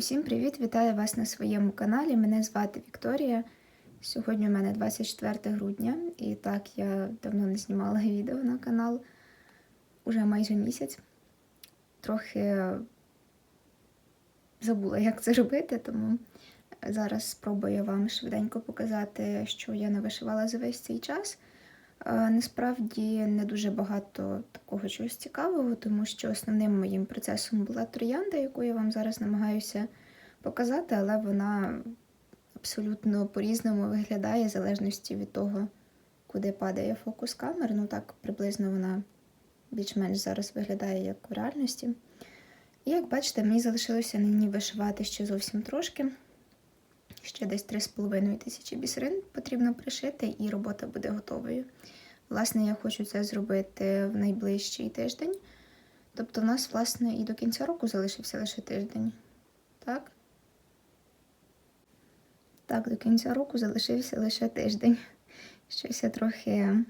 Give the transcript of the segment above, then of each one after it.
Усім привіт! Вітаю вас на своєму каналі. Мене звати Вікторія. Сьогодні у мене 24 грудня, і так я давно не знімала відео на канал уже майже місяць. Трохи забула, як це робити, тому зараз спробую вам швиденько показати, що я не вишивала за весь цей час. Е, Насправді не дуже багато такого чогось цікавого, тому що основним моїм процесом була троянда, яку я вам зараз намагаюся показати, але вона абсолютно по-різному виглядає, в залежності від того, куди падає фокус камер. Ну так, приблизно вона більш-менш зараз виглядає як в реальності. І як бачите, мені залишилося на ній вишивати ще зовсім трошки. Ще десь 3,5 тисячі бісерин потрібно пришити, і робота буде готовою. Власне, я хочу це зробити в найближчий тиждень. Тобто, в нас, власне, і до кінця року залишився лише тиждень. Так? Так, до кінця року залишився лише тиждень. Щось я трохи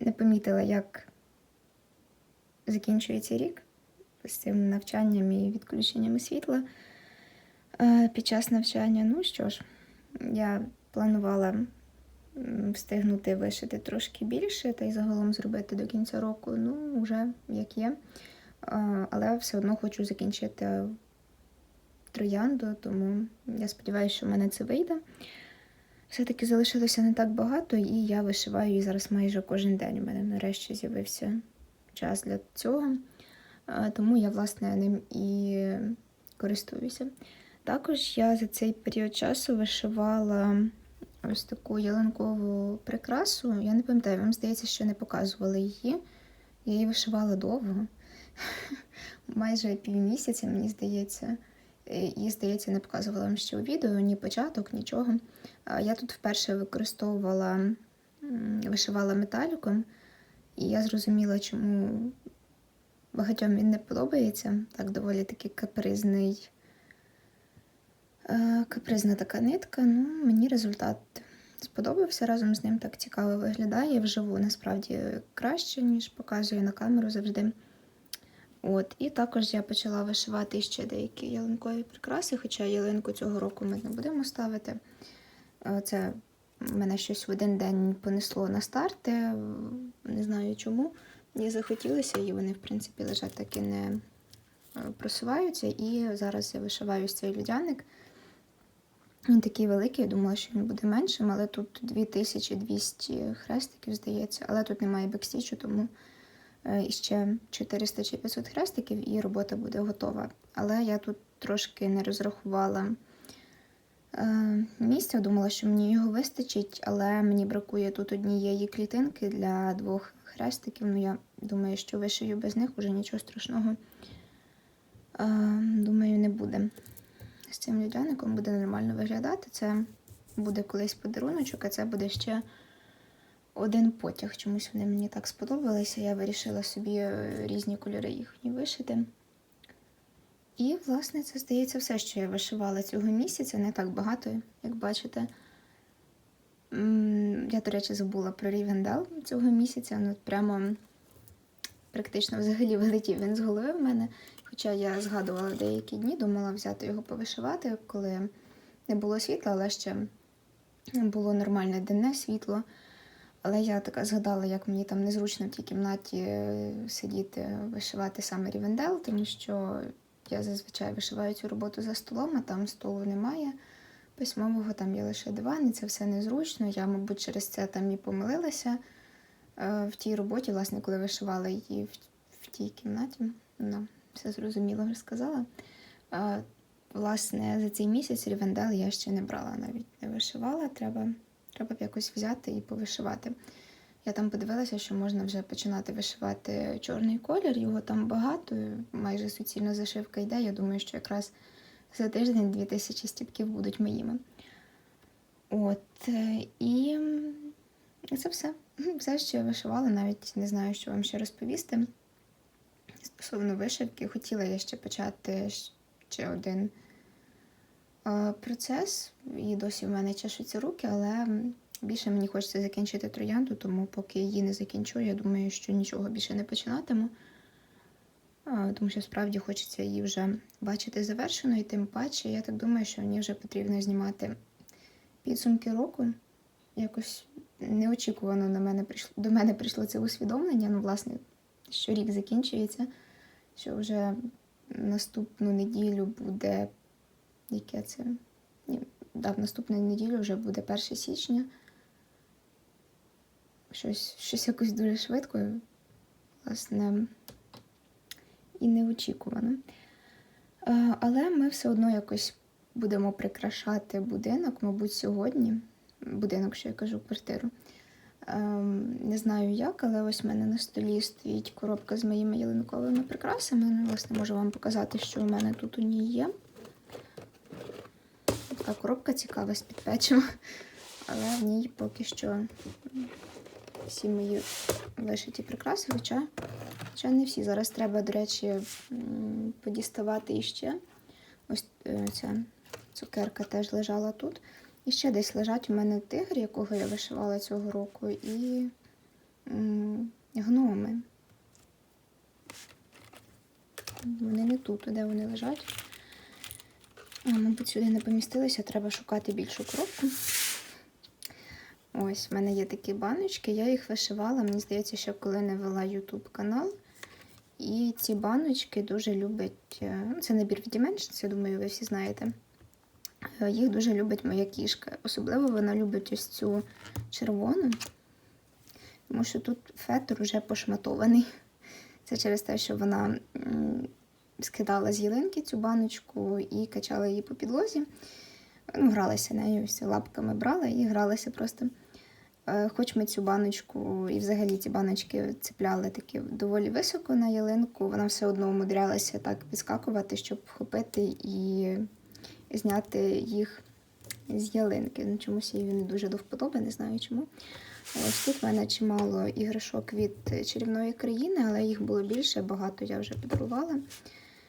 не помітила, як закінчується рік з цим навчанням і відключеннями світла під час навчання. Ну що ж, я планувала встигнути вишити трошки більше та й загалом зробити до кінця року, ну, вже як є. Але все одно хочу закінчити троянду, тому я сподіваюся, що в мене це вийде. Все-таки залишилося не так багато, і я вишиваю її зараз майже кожен день. У мене нарешті з'явився час для цього, тому я, власне, ним і користуюся. Також я за цей період часу вишивала ось таку ялинкову прикрасу. Я не пам'ятаю, вам здається, що не показували її. Я її вишивала довго, майже півмісяця, мені здається. І, здається, не показувала вам ще у відео, ні початок, нічого. Я тут вперше використовувала, вишивала металіком, і я зрозуміла, чому багатьом він не подобається. Так, доволі такий капризний капризна така нитка, ну мені результат сподобався. Разом з ним так цікаво виглядає. Вживу насправді краще, ніж показує на камеру завжди. От, І також я почала вишивати ще деякі ялинкові прикраси, хоча ялинку цього року ми не будемо ставити. Е, це мене щось в один день понесло на старти, не знаю чому. Мені захотілося, і вони, в принципі, лежать так і не е, просуваються. І зараз я вишиваю цей людяник. Він такий великий, я думала, що він буде меншим, але тут 2200 хрестиків, здається, але тут немає бекстічу, тому е, ще 400 чи 500 хрестиків і робота буде готова. Але я тут трошки не розрахувала е, місця, думала, що мені його вистачить, але мені бракує тут однієї клітинки для двох хрестиків. Ну, я думаю, що вишию без них вже нічого страшного. Е, думаю, не буде цим людяником буде нормально виглядати. Це буде колись подаруночок, а це буде ще один потяг. Чомусь вони мені так сподобалися. Я вирішила собі е, різні кольори їхні вишити. І, власне, це здається все, що я вишивала цього місяця, не так багато, як бачите. Я, до речі, забула про рівендал цього місяця. Ну, прямо практично взагалі вилетів він з голови в мене. Хоча я згадувала деякі дні, думала взяти його повишивати, коли не було світла, але ще було нормальне денне світло. Але я така згадала, як мені там незручно в тій кімнаті е, сидіти, вишивати саме рівендел, тому що я зазвичай вишиваю цю роботу за столом, а там столу немає. Письмового там є лише диван, і це все незручно. Я, мабуть, через це там і помилилася е, в тій роботі, власне, коли вишивала її в тій кімнаті. Все зрозуміло розказала. А, Власне, за цей місяць рівендел я ще не брала, навіть не вишивала. Треба треба б якось взяти і повишивати. Я там подивилася, що можна вже починати вишивати чорний колір, його там багато, майже суцільна зашивка йде. Я думаю, що якраз за тиждень 2000 стіпків будуть моїми. От, е, і це все. Все, що я вишивала, навіть не знаю, що вам ще розповісти. Стосовно вишивки, хотіла я ще почати ще один процес, і досі в мене чешуться руки, але більше мені хочеться закінчити троянду, тому поки її не закінчу, я думаю, що нічого більше не починатиму. тому що справді хочеться її вже бачити завершеною, тим паче, я так думаю, що мені вже потрібно знімати підсумки року. Якось неочікувано на мене прийшло, до мене прийшло це усвідомлення. Ну, власне, що рік закінчується, що вже наступну неділю буде. Яке це? Ні, да, наступну неділю вже буде 1 січня. Щось, щось якось дуже швидко, власне, і неочікувано. Е, Але ми все одно якось будемо прикрашати будинок, мабуть, сьогодні. Будинок, що я кажу, квартиру. Ем, Не знаю як, але ось в мене на столі стоїть коробка з моїми ялинковими прикрасами. Ну, власне, можу вам показати, що у мене тут у ній є. Така коробка цікава з підпечем, але в ній поки що всі мої вишиті прикраси, хоча, хоча не всі. Зараз треба, до речі, подіставати іще. Ось е, ця цукерка теж лежала тут. І ще десь лежать у мене тигр, якого я вишивала цього року, і гноми. Вони не тут, де вони лежать. Мабуть, сюди не помістилися, треба шукати більшу коробку. Ось, в мене є такі баночки, я їх вишивала, мені здається, що коли не вела YouTube канал. І ці баночки дуже люблять. е, ну, Це набір від Dimensions, я думаю, ви всі знаєте. Е, Їх дуже любить моя кішка. Особливо вона любить ось цю червону, тому що тут фетр уже пошматований. Це через те, що вона скидала з ялинки цю баночку і качала її по підлозі. Ну, гралася нею, ось лапками брала і гралася просто. Е, Хоч ми цю баночку і взагалі ці баночки цепляли такі доволі високо на ялинку, вона все одно умудрялася так підскакувати, щоб вхопити і зняти їх з ялинки. Ну, чомусь їй не дуже до вподоби, не знаю чому. Ось тут в мене чимало іграшок від чарівної країни, але їх було більше, багато я вже подарувала.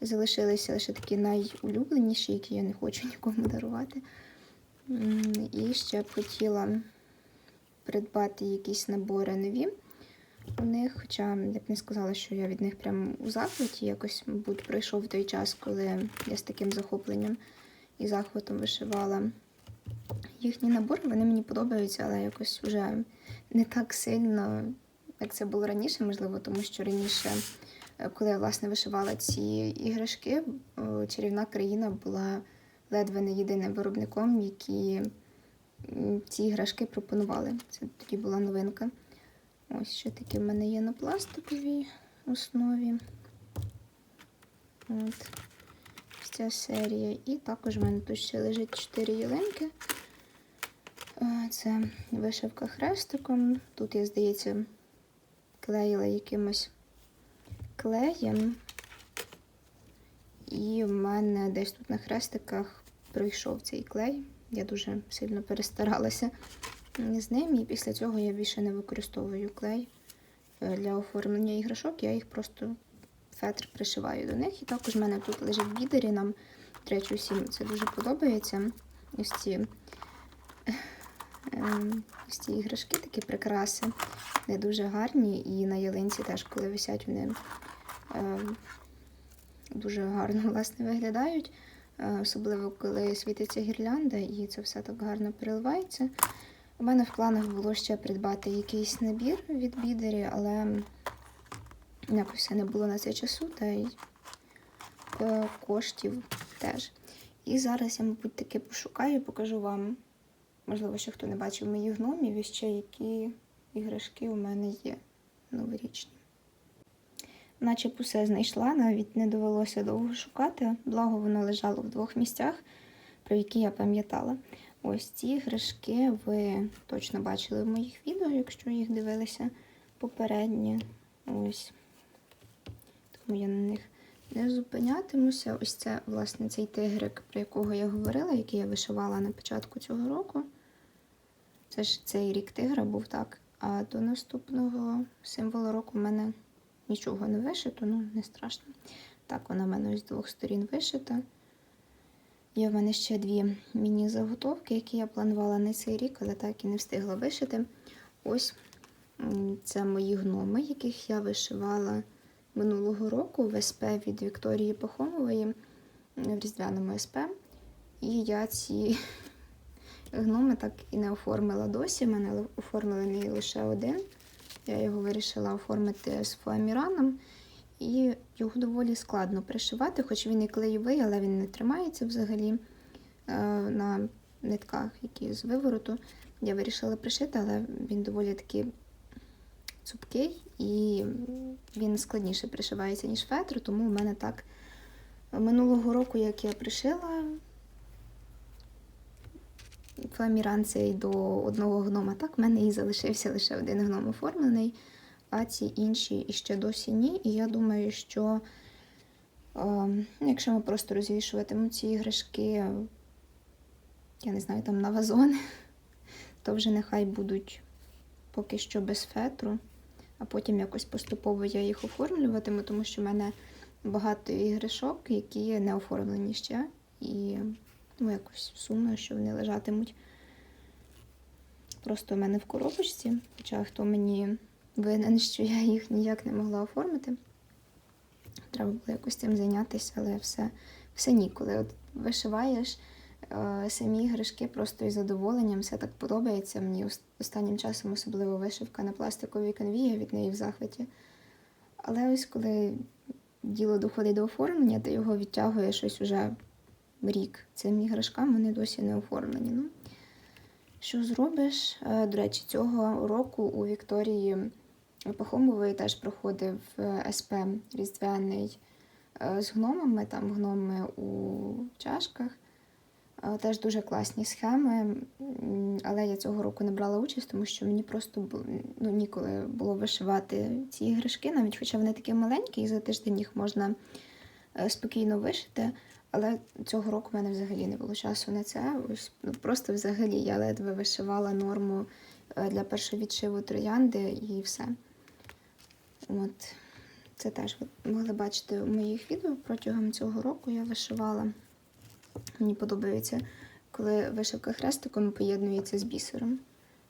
Залишилися лише такі найулюбленіші, які я не хочу нікому дарувати. І ще б хотіла придбати якісь набори нові у них. Хоча я б не сказала, що я від них прям у захваті. Якось, мабуть, пройшов той час, коли я з таким захопленням і захватом вишивала їхні набори. Вони мені подобаються, але якось вже не так сильно, як це було раніше, можливо, тому що раніше. е, Коли я власне вишивала ці іграшки, чарівна країна була ледве не єдиним виробником, які ці іграшки пропонували. Це тоді була новинка. Ось що таке в мене є на пластиковій основі. От. Ця серія. І також в мене тут ще лежить 4 ялинки. Е, Це вишивка хрестиком. Тут я, здається, клеїла якимось клеєм. І в мене десь тут на хрестиках пройшов цей клей. Я дуже сильно перестаралася з ним, і після цього я більше не використовую клей е, для оформлення іграшок. Я їх просто фетр пришиваю до них. І також в мене тут лежить бідері. Нам третю всім це дуже подобається. Ось ці, ем, ось ці іграшки, такі прикраси. Вони дуже гарні, і на ялинці теж, коли висять, вони ем, дуже гарно власне виглядають. Е, Особливо коли світиться гірлянда і це все так гарно переливається. У мене в планах було ще придбати якийсь набір від бідері, але якось не було на це часу, та й е, коштів теж. І зараз я, мабуть, таки пошукаю і покажу вам, можливо, ще хто не бачив моїх гномів, і ще які іграшки у мене є новорічні. Наче усе знайшла, навіть не довелося довго шукати, благо воно лежало в двох місцях, про які я пам'ятала. Ось ці іграшки ви точно бачили в моїх відео, якщо їх дивилися попередні. Ось. Тому я на них не зупинятимуся. Ось це, власне, цей тигрик, про якого я говорила, який я вишивала на початку цього року. Це ж цей рік тигра був так. А до наступного символу року в мене нічого не вишито, ну не страшно. Так, вона в мене ось з двох сторін вишита. Є в мене ще дві міні-заготовки, які я планувала на цей рік, але так і не встигла вишити. Ось це мої гноми, яких я вишивала минулого року в СП від Вікторії Пахомової в Різдвяному СП. І я ці гноми так і не оформила досі. У мене оформлений лише один. Я його вирішила оформити з фоаміраном. І його доволі складно пришивати, хоч він і клеєвий, але він не тримається взагалі е, на нитках, які з вивороту. Я вирішила пришити, але він доволі такий цупкий і він складніше пришивається, ніж фетр, тому в мене так минулого року, як я пришила фоаміран цей до одного гнома, так в мене і залишився лише один гном оформлений, а ці інші іще досі ні. І я думаю, що е, якщо ми просто розвішуватимемо ці іграшки, я не знаю, там на вазони, то вже нехай будуть поки що без фетру, а потім якось поступово я їх оформлюватиму, тому що в мене багато іграшок, які не оформлені ще. І ну, якось сумно, що вони лежатимуть просто в мене в коробочці. Хоча хто мені винен, що я їх ніяк не могла оформити. Треба було якось цим зайнятися, але все, все ніколи. От вишиваєш самі іграшки просто із задоволенням, все так подобається. Мені останнім часом особливо вишивка на пластиковій канві, я від неї в захваті. Але ось коли діло доходить до оформлення, ти його відтягує щось уже рік. Цим іграшкам вони досі не оформлені. Ну, що зробиш? Е, До речі, цього року у Вікторії Пахомової теж проходив е, СП різдвяний е, з гномами, там гноми у чашках. Е, Теж дуже класні схеми, але я цього року не брала участь, тому що мені просто ну, ніколи було вишивати ці іграшки, навіть хоча вони такі маленькі, і за тиждень їх можна е, спокійно вишити. Але цього року в мене взагалі не було часу на це. Ось, ну, просто взагалі я ледве вишивала норму е, для першого відшиву троянди і все. От. Це теж ви могли бачити у моїх відео протягом цього року я вишивала. Мені подобається, коли вишивка хрестиком поєднується з бісером.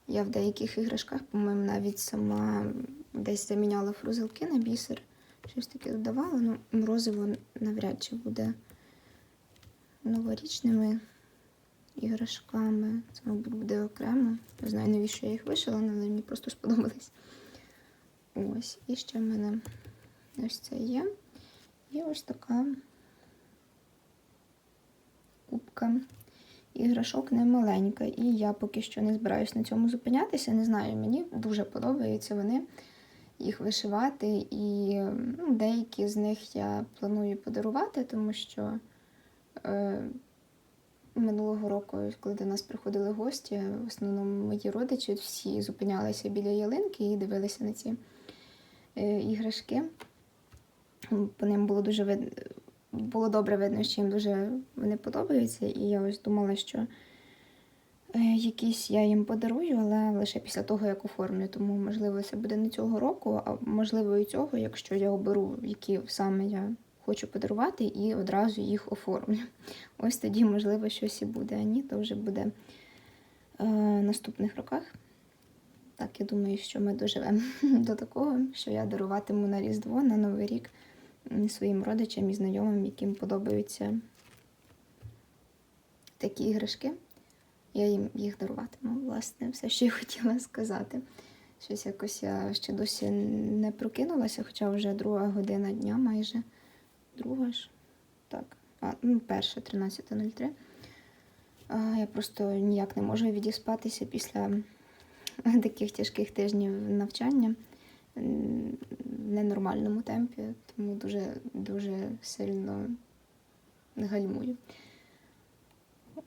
Я в деяких іграшках, по-моєму, навіть сама десь заміняла фрузелки на бісер. Щось таке додавала. Ну, морозиво навряд чи буде новорічними іграшками. Це, мабуть, буде окремо. Не знаю, навіщо я їх вишила, але мені просто сподобались. Ось. І ще в мене ось це є. І ось така кубка. Іграшок не маленька. І я поки що не збираюсь на цьому зупинятися. Не знаю, мені дуже подобаються вони їх вишивати. І ну, деякі з них я планую подарувати, тому що е, минулого року, коли до нас приходили гості, в основному мої родичі всі зупинялися біля ялинки і дивилися на ці е, іграшки. По ним було дуже вид... було добре видно, що їм дуже вони подобаються. І я ось думала, що е, якісь я їм подарую, але лише після того, як оформлю. Тому, можливо, це буде не цього року, а можливо і цього, якщо я оберу, які саме я хочу подарувати, і одразу їх оформлю. Ось тоді, можливо, щось і буде. А ні, то вже буде е, наступних роках. Так, я думаю, що ми доживемо до такого, що я даруватиму на Різдво, на Новий рік своїм родичам і знайомим, яким подобаються такі іграшки. Я їм їх даруватиму, власне, все, що я хотіла сказати. Щось якось я ще досі не прокинулася, хоча вже друга година дня майже. Друга ж. Так. А, ну, перша, 13.03. Я просто ніяк не можу відіспатися після таких тяжких тижнів навчання в ненормальному темпі, тому дуже, дуже сильно гальмую.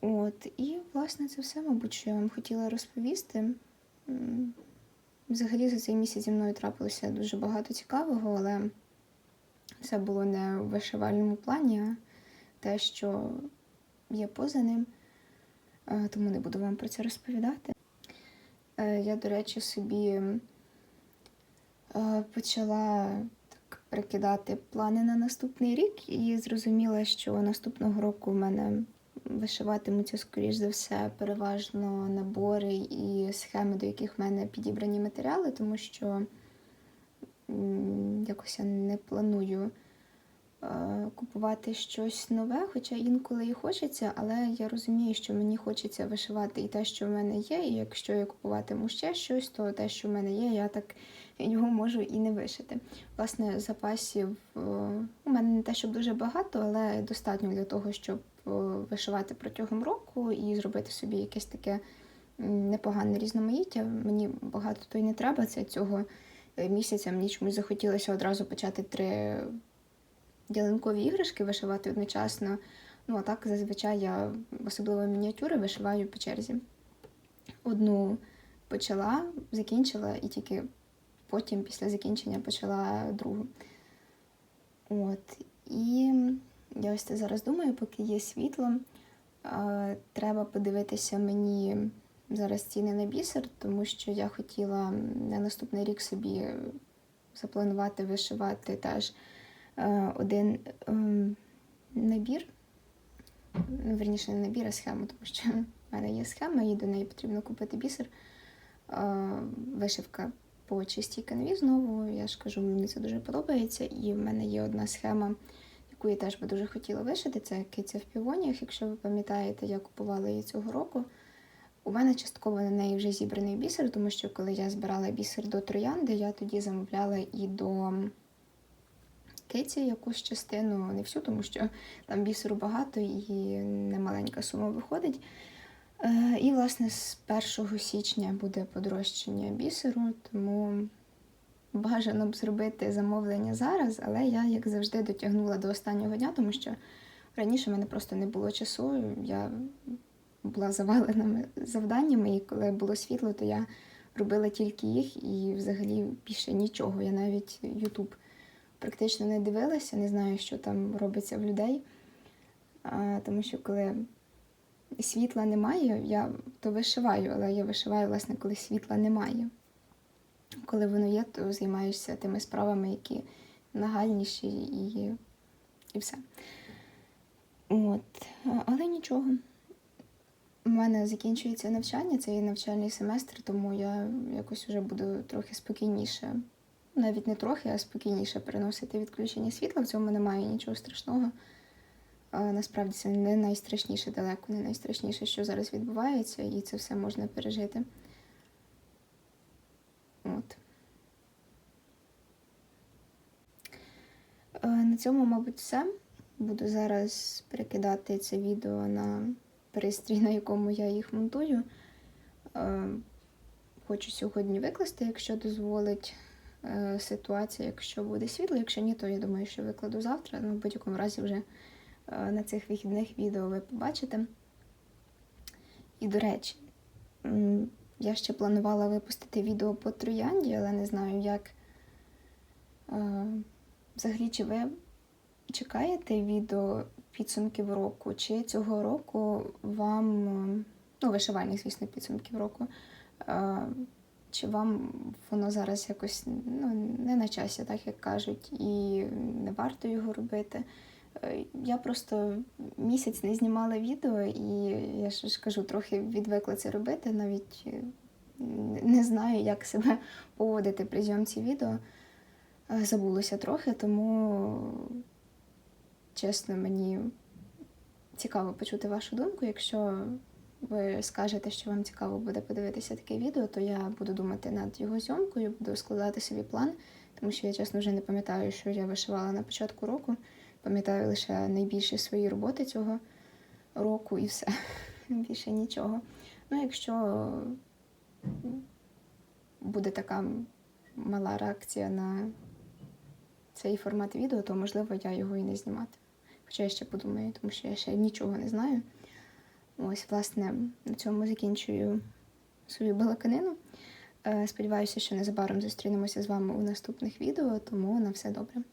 От, і, власне, це все, мабуть, що я вам хотіла розповісти. Взагалі за цей місяць зі мною трапилося дуже багато цікавого, але це було не в вишивальному плані, а те, що є поза ним. Е, Тому не буду вам про це розповідати. Е, Я, до речі, собі почала так прикидати плани на наступний рік і зрозуміла, що наступного року в мене вишиватимуться, скоріш за все, переважно набори і схеми, до яких в мене підібрані матеріали, тому що якось я не планую е, купувати щось нове, хоча інколи і хочеться, але я розумію, що мені хочеться вишивати і те, що в мене є, і якщо я купуватиму ще щось, то те, що в мене є, я так його можу і не вишити. Власне, запасів е, у мене не те, щоб дуже багато, але достатньо для того, щоб е, вишивати протягом року і зробити собі якесь таке непогане різноманіття. Мені багато то й не треба. Це цього е, місяця мені чомусь захотілося одразу почати три ялинкові іграшки вишивати одночасно. Ну, а так зазвичай я особливо мініатюри вишиваю по черзі. Одну почала, закінчила і тільки потім, після закінчення, почала другу. От. І я ось це зараз думаю, поки є світло. е, Треба подивитися мені зараз ціни на бісер, тому що я хотіла на наступний рік собі запланувати вишивати теж е, один ем, набір. Ну, верніше, не набір, а схему, тому що в мене є схема, і до неї потрібно купити бісер. Е, Вишивка по чистій канві знову. Я ж кажу, мені це дуже подобається. І в мене є одна схема, яку я теж би дуже хотіла вишити. Це киця в півоніях. Якщо ви пам'ятаєте, я купувала її цього року. У мене частково на неї вже зібраний бісер, тому що коли я збирала бісер до троянди, я тоді замовляла і до киці якусь частину, не всю, тому що там бісеру багато і немаленька сума виходить. Е, І, власне, з 1 січня буде подорожчання бісеру, тому бажано б зробити замовлення зараз, але я, як завжди, дотягнула до останнього дня, тому що раніше в мене просто не було часу. Я була завалена завданнями, і коли було світло, то я робила тільки їх і взагалі більше нічого. Я навіть Ютуб практично не дивилася, не знаю, що там робиться в людей. Тому що коли світла немає, я то вишиваю, але я вишиваю, власне, коли світла немає. Коли воно є, то займаєшся тими справами, які нагальніші і, і все. От. Але нічого. У мене закінчується навчання, це є навчальний семестр, тому я якось вже буду трохи спокійніше, навіть не трохи, а спокійніше переносити відключення світла. В цьому немає нічого страшного. Насправді це не найстрашніше далеко, не найстрашніше, що зараз відбувається, і це все можна пережити. От. На цьому, мабуть, все. Буду зараз перекидати це відео на пристрій, на якому я їх монтую. Хочу сьогодні викласти, якщо дозволить е, ситуація, якщо буде світло. Якщо ні, то я думаю, що викладу завтра. Ну, в будь-якому разі вже на цих вихідних відео ви побачите. І, до речі, я ще планувала випустити відео по троянді, але не знаю, як. Е, Взагалі, чи ви чекаєте відео підсумків року, чи цього року вам, е, ну, вишивальних, звісно, підсумків року, е, чи вам воно зараз якось ну, не на часі, так як кажуть, і не варто його робити. Е, Я просто місяць не знімала відео, і я ж кажу, трохи відвикла це робити, навіть е, не знаю, як себе поводити при зйомці відео. Е, Забулося трохи, тому чесно, мені цікаво почути вашу думку. Якщо ви скажете, що вам цікаво буде подивитися таке відео, то я буду думати над його зйомкою, буду складати собі план, тому що я чесно вже не пам'ятаю, що я вишивала на початку року. Пам'ятаю лише найбільші свої роботи цього року і все. Більше нічого. Ну, якщо буде така мала реакція на цей формат відео, то можливо я його і не знімати. Хоча я ще подумаю, тому що я ще нічого не знаю. Ось, власне, на цьому закінчую свою балаканину. Е, Сподіваюся, що незабаром зустрінемося з вами у наступних відео, тому на все добре.